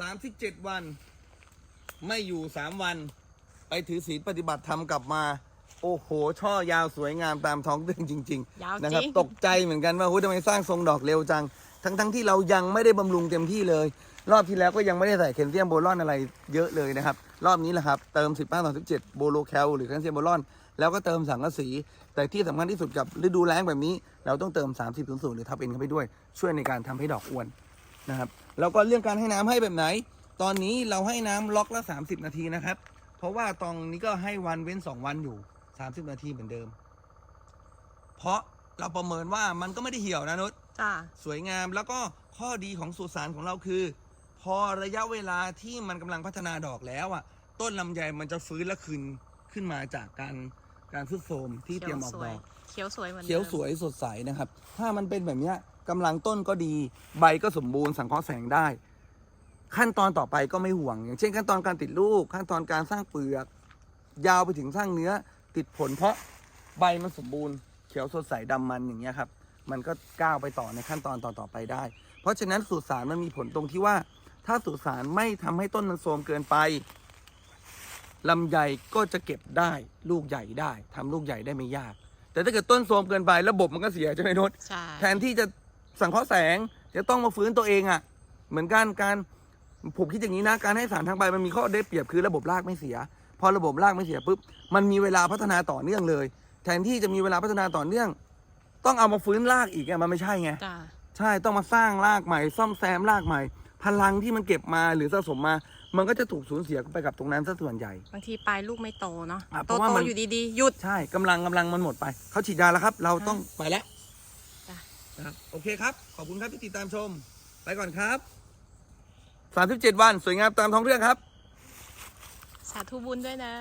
สามสิบเจ็ดวัน ไม่อยู่สามวัน ไปถือศีลปฏิบัติธรรมกลับมา โอ้โห ช่อยาวสวยงามตามท้องเรื่องจริง ยาวๆนะจครับริงตกใจเหมือนกันว่าเฮ้ยทำไมสร้างทรงดอกเร็วจัง ทั้งๆที่เรายังไม่ได้บำรุงเต็มที่เลย รอบที่แล้วก็ยังไม่ได้ใส่แคลเซียมโบรอนอะไรเยอะเลยนะครับ รอบนี้แหละครับ เติม 15ต่อ17โบโลแคลหรือแคลเซียมโบรอน แล้วก็เติมสังกะสี แต่ที่สำคัญที่สุดกับฤดูแล้งแบบนี้ เราต้องเติม 30 0 0หรือทับเอ็นเข้าไปด้วย ช่วยในการทำให้ดอกอ้วน นะครับ แล้วก็เรื่องการให้น้ำให้แบบไหน ตอนนี้เราให้น้ำล็อกละ 30 นาทีนะครับ เพราะว่าตรงนี้ก็ให้วันเว้น 2 วันอยู่ 30 นาทีเหมือนเดิม เพราะเราประเมินว่ามันก็ไม่ได้เหี่ยวนะนุชจ้าสวยงามแล้วก็ข้อดีของสุสานของเราคือ พอระยะเวลาที่มันกำลังพัฒนาดอกแล้วอะ ต้นลำไยมันจะฟื้นและคืนขึ้นมาจากการการทรุดโทรมที่เตรียมออกดอกเขียวสวยเหมือนเขียวดิมสวยสดใสนะครับ ถ้ามันเป็นแบบเนี้ย กำลังต้นก็ดี ใบก็สมบูรณ์สังเคราะห์แสงได้ ขั้นตอนต่อไปก็ไม่ห่วง อย่างเช่น ขั้นตอนการติดลูก ขั้นตอนการสร้างเปลือก ยาวไปถึงสร้างเนื้อติดผล เพราะใบมันสมบูรณ์เขียวสดใสดำมันอย่างเงี้ยครับ มันก็ก้าวไปต่อในขั้นตอนต่อๆไปได้ เพราะฉะนั้นสูตรสารมันมีผลตรงที่ว่า ถ้าสูตรสารไม่ทำให้ต้นมันโทรมเกินไปลำไยก็จะเก็บได้ลูกใหญ่ได้ทำลูกใหญ่ได้ไม่ยาก แต่ถ้าเกิดต้นโทรมเกินไประบบมันก็เสียใช่ไหมนุชใช่แทนที่จะ สังเคราะห์แสงจะต้องมาฟื้นตัวเองอะ่ะ เหมือนกันการผมคิดอย่างนี้นะการให้สารทางใบมันมีข้อได้เปรียบคือระบบรากไม่เสีย พอระบบรากไม่เสียปุ๊บมันมีเวลาพัฒนาต่อเนื่องเลย แทนที่จะมีเวลาพัฒนาต่อเนื่อง ต้องเอามาฟื้นรากอีกอะมันไม่ใช่ไงจ้าใช่ต้องมาสร้างรากใหม่ ซ่อมแซมรากใหม่ พลังที่มันเก็บมาหรือสะสมมา มันก็จะถูกสูญเสียไปกับตรงนั้นซะส่วนใหญ่ บางทีปลายลูกไม่โตเนาะอะเพโตราะว่าโตมัน อยู่ดีๆหยุด ใช่กำลังกำลังมันหมดไปเขาฉีดยาแล้วครับ เราต้องไปแล้วจ้ะ นะครับโอเคครับ ขอบคุณครับที่ติดตามชม ไปก่อนครับ 37 วัน สวยงามตามท้องเรื่องครับ สาธุบุญด้วยนะ